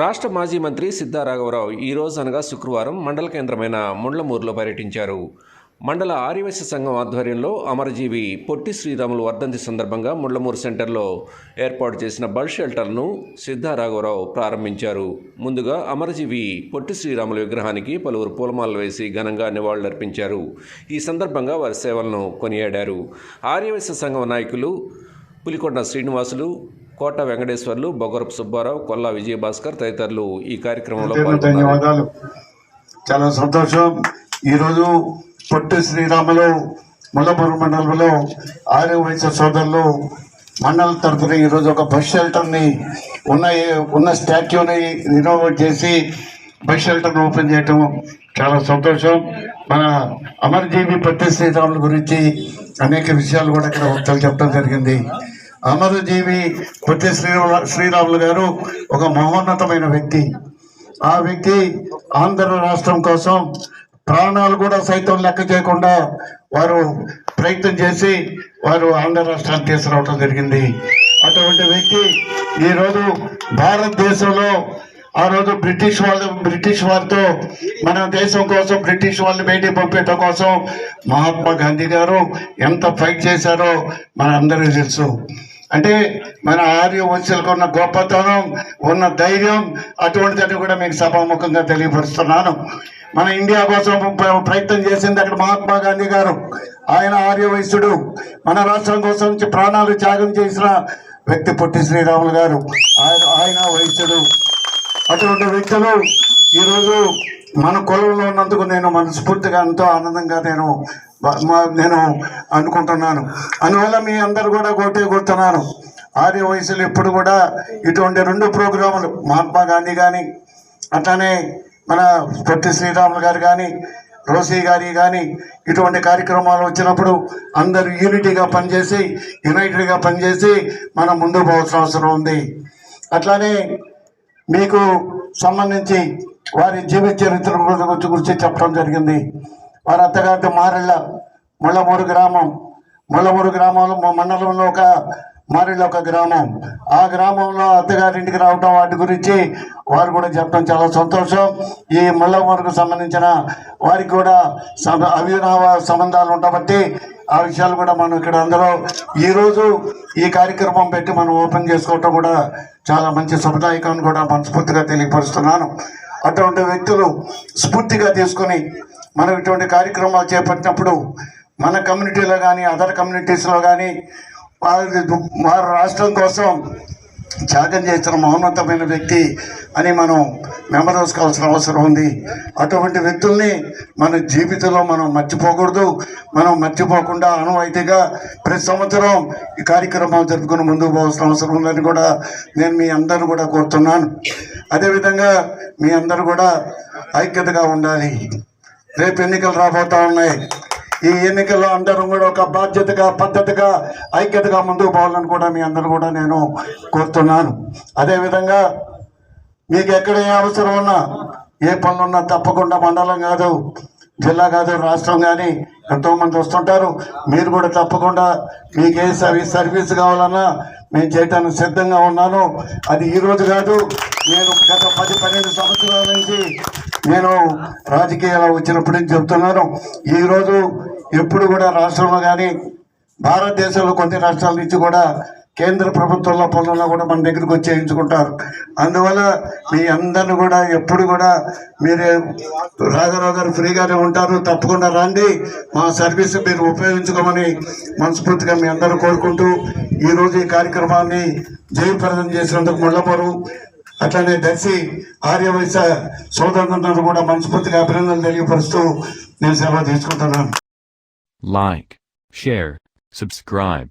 రాష్ట్ర మాజీ మంత్రి సిద్ధారాఘవరావు ఈ రోజు అనగా శుక్రవారం మండల కేంద్రమైన ముండ్లమూరులో పర్యటించారు. మండల ఆర్యవైశ్య సంఘం ఆధ్వర్యంలో అమరజీవి పొట్టి శ్రీరాములు వర్ధంతి సందర్భంగా ముండ్లమూరు సెంటర్లో ఏర్పాటు చేసిన బల్ షెల్టర్ను సిద్ధారాఘవరావు ప్రారంభించారు. ముందుగా అమరజీవి పొట్టి శ్రీరాములు విగ్రహానికి పలువురు పూలమాలలు వేసి ఘనంగా నివాళులర్పించారు. ఈ సందర్భంగా వారి సేవలను కొనియాడారు. ఆర్యవైశ్య సంఘం నాయకులు పులికొండ శ్రీనివాసులు కోట వెంకటేశ్వర్లు బొగరపు సుబ్బారావు కొల్లా విజయభాస్కర్ తదితరులు ఈ కార్యక్రమంలో ధన్యవాదాలు. చాలా సంతోషం. ఈరోజు పొట్టి శ్రీరాములు ముల్లపూరు మండలంలో ఆర్య వయసు సోదరులు మండల తరఫున ఈరోజు ఒక బస్ షెల్టర్ని ఉన్న ఉన్న స్టాట్యూని రినోవేట్ చేసి బస్ షెల్టర్ని ఓపెన్ చేయటం చాలా సంతోషం. మన అమరజీవి పొట్టి శ్రీరాముల గురించి అనేక విషయాలు కూడా ఇక్కడ వక్తలు చెప్పడం జరిగింది. అమరజీవి పొట్టి శ్రీరాములు శ్రీరాములు గారు ఒక మహోన్నతమైన వ్యక్తి. ఆ వ్యక్తి ఆంధ్ర రాష్ట్రం కోసం ప్రాణాలు కూడా సైతం లెక్క చేయకుండా వారు ప్రయత్నం చేసి వారు ఆంధ్ర రాష్ట్రాన్ని తీసుకురావడం జరిగింది. అటువంటి వ్యక్తి ఈరోజు భారతదేశంలో ఆ రోజు బ్రిటిష్ వాళ్ళు బ్రిటిష్ వారితో మన దేశం కోసం బ్రిటిష్ వాళ్ళని బయటికి పంపేట కోసం మహాత్మా గాంధీ గారు ఎంత ఫైట్ చేశారో మనందరికీ తెలుసు. అంటే మన ఆర్య వంశలకు ఉన్న గొప్పతనం ఉన్న ధైర్యం అటువంటిదని కూడా మీకు సభాముఖంగా తెలియపరుస్తున్నాను. మన ఇండియా కోసం ప్రయత్నం చేసింది అక్కడ మహాత్మా గాంధీ గారు. ఆయన ఆర్య వైశ్యుడు. మన రాష్ట్రం కోసం ప్రాణాలు త్యాగం చేసిన వ్యక్తి పొట్టి శ్రీరాములు గారు. ఆయన ఆయన వైశ్యుడు. అటువంటి వ్యక్తులు ఈరోజు మన కులంలో ఉన్నందుకు నేను మనస్ఫూర్తిగా ఎంతో ఆనందంగా నేను నేను అనుకుంటున్నాను. అందువల్ల మీ అందరు కూడా కోటే కోరుతున్నాను ఆర్య వయసులు ఎప్పుడు కూడా ఇటువంటి రెండు ప్రోగ్రాములు మహాత్మా గాంధీ కానీ అట్లానే మన పొట్టి శ్రీరాములు గారు కానీ రోసీ గారి కానీ ఇటువంటి కార్యక్రమాలు వచ్చినప్పుడు అందరూ యూనిటీగా పనిచేసి యునైటెడ్గా పనిచేసి మనం ముందు పోవాల్సిన అవసరం ఉంది. అట్లానే మీకు సంబంధించి వారి జీవిత చరిత్ర గురించి గురించి చెప్పడం జరిగింది. వారి అత్తగారి మారెళ్ళ ముళ్ళమూరు గ్రామం. ముళ్ళమూరు గ్రామంలో మా మండలంలో ఒక మారెళ్ళ ఒక గ్రామం. ఆ గ్రామంలో అత్తగారింటికి రావటం వాటి గురించి వారు కూడా చెప్పడం చాలా సంతోషం. ఈ ముళ్ళమూరుకు సంబంధించిన వారికి కూడా అవినావ సంబంధాలు ఉండబట్టి ఆ విషయాలు కూడా మనం ఇక్కడ అందరూ ఈరోజు ఈ కార్యక్రమం పెట్టి మనం ఓపెన్ చేసుకోవటం కూడా చాలా మంచి శుభదాయకం కూడా మనస్ఫూర్తిగా తెలియపరుస్తున్నాను. అటువంటి వ్యక్తులు స్ఫూర్తిగా తీసుకొని మనం ఇటువంటి కార్యక్రమాలు చేపట్టినప్పుడు మన కమ్యూనిటీలో కానీ అదర్ కమ్యూనిటీస్లో కానీ వారి వారి రాష్ట్రం కోసం త్యాగం చేసిన మహోన్నతమైన వ్యక్తి అని మనం మెమరోసుకోవాల్సిన అవసరం ఉంది. అటువంటి వ్యక్తుల్ని మన జీవితంలో మనం మర్చిపోకూడదు. మనం మర్చిపోకుండా అనువైతిగా ప్రతి సంవత్సరం ఈ కార్యక్రమాలు జరుపుకుని ముందుకు పోవాల్సిన అవసరం ఉందని కూడా నేను మీ అందరూ కూడా కోరుతున్నాను. అదేవిధంగా మీ అందరూ కూడా ఐక్యతగా ఉండాలి. రేపు ఎన్నికలు రాబోతా ఉన్నాయి. ఈ ఎన్నికల్లో అందరం కూడా ఒక బాధ్యతగా పద్ధతిగా ఐక్యతగా ముందుకు పోవాలని కూడా మీ అందరూ కూడా నేను కోరుతున్నాను. అదేవిధంగా మీకు ఎక్కడ ఏ అవసరం ఉన్నా ఏ పనులు ఉన్నా తప్పకుండా మండలం కాదు జిల్లా కాదు రాష్ట్రం కానీ ఎంతోమంది వస్తుంటారు. మీరు కూడా తప్పకుండా మీకు ఏ సర్వీస్ సర్వీస్ కావాలన్నా నేను చేయటానికి సిద్ధంగా ఉన్నాను. అది ఈ రోజు కాదు. నేను గత పది పన్నెండు సంవత్సరాల నుంచి నేను రాజకీయాలు వచ్చినప్పటి నుంచి చెప్తున్నాను. ఈరోజు ఎప్పుడు కూడా రాష్ట్రంలో కానీ భారతదేశంలో కొన్ని రాష్ట్రాల నుంచి కూడా కేంద్ర ప్రభుత్వంలో పనుల్లో కూడా మన దగ్గరికి వచ్చి చేయించుకుంటారు. అందువల్ల మీ అందరిని కూడా ఎప్పుడు కూడా మీరే రాఘరావు గారు ఫ్రీగానే ఉంటారు. తప్పకుండా రండి. మా సర్వీస్ మీరు ఉపయోగించుకోమని మనస్ఫూర్తిగా మీ అందరూ కోరుకుంటూ ఈరోజు ఈ కార్యక్రమాన్ని జయప్రదం చేసినందుకు ముళ్ళమూరు అట్లనే దర్శి ఆర్యవైశ్య సోదరులందరూ కూడా మనస్ఫూర్తిగా అభినందనలు తెలియపరుస్తూ నేను సేవ తీసుకుంటున్నాను. Like share subscribe